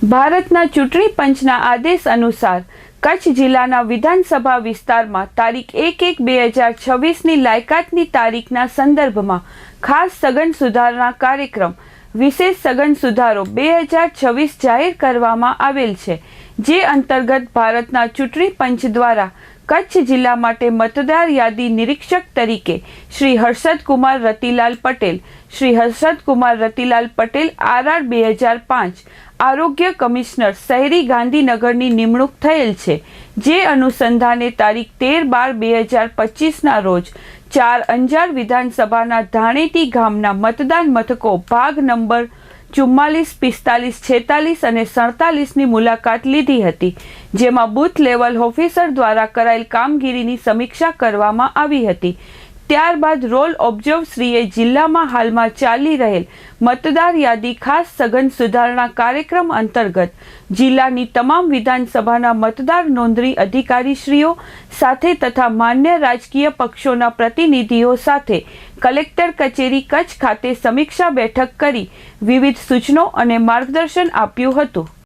ભારતના ચૂંટણી પંચના આદેશ અનુસાર કચ્છ જિલ્લાના વિધાનસભા વિસ્તારમાં તારીખ એક એક બે હજાર છવ્વીસની લાયકાતની તારીખના સંદર્ભમાં ખાસ સઘન સુધારણા કાર્યક્રમ વિશેષ સઘન સુધારો બે હજાર છવ્વીસ જાહેર કરવામાં આવેલ છે, જે અંતર્ગત ભારતના ચૂંટણી પંચ દ્વારા કચ્છ જિલ્લા માટે મતદાર યાદી નિરીક્ષક તરીકે શ્રી હર્ષદ કુમાર રતિલાલ પટેલ, શ્રી હર્ષદ કુમાર રતિલાલ પટેલ આરઆર બે હજાર પાંચ આરોગ્ય કમિશનર શહેરી ગાંધીનગરની નિમણૂક થયેલ છે, જે અનુસંધાને તારીખ તેર બાર બે હજાર પચીસના રોજ ચાર અંજાર વિધાનસભાના ધાણેટી ગામના મતદાન મથકો ભાગ નંબર ચુમ્માલીસ, પિસ્તાલીસ, છેતાલીસ અને સડતાલીસની મુલાકાત લીધી હતી, જેમાં બૂથ લેવલ ઓફિસર દ્વારા કરાયેલ કામગીરીની સમીક્ષા કરવામાં આવી હતી. ત્યારબાદ રોલ ઓબ્ઝર્વશ્રીએ જિલ્લામાં હાલમાં ચાલી રહેલ મતદાર યાદી ખાસ સઘન સુધારણા કાર્યક્રમ અંતર્ગત જિલ્લાની તમામ વિધાનસભાના મતદાર નોંધણી અધિકારીશ્રીઓ સાથે તથા માન્ય રાજકીય પક્ષોના પ્રતિનિધિઓ સાથે કલેક્ટર કચેરી કચ્છ ખાતે સમીક્ષા બેઠક કરી વિવિધ સૂચનો અને માર્ગદર્શન આપ્યું હતું.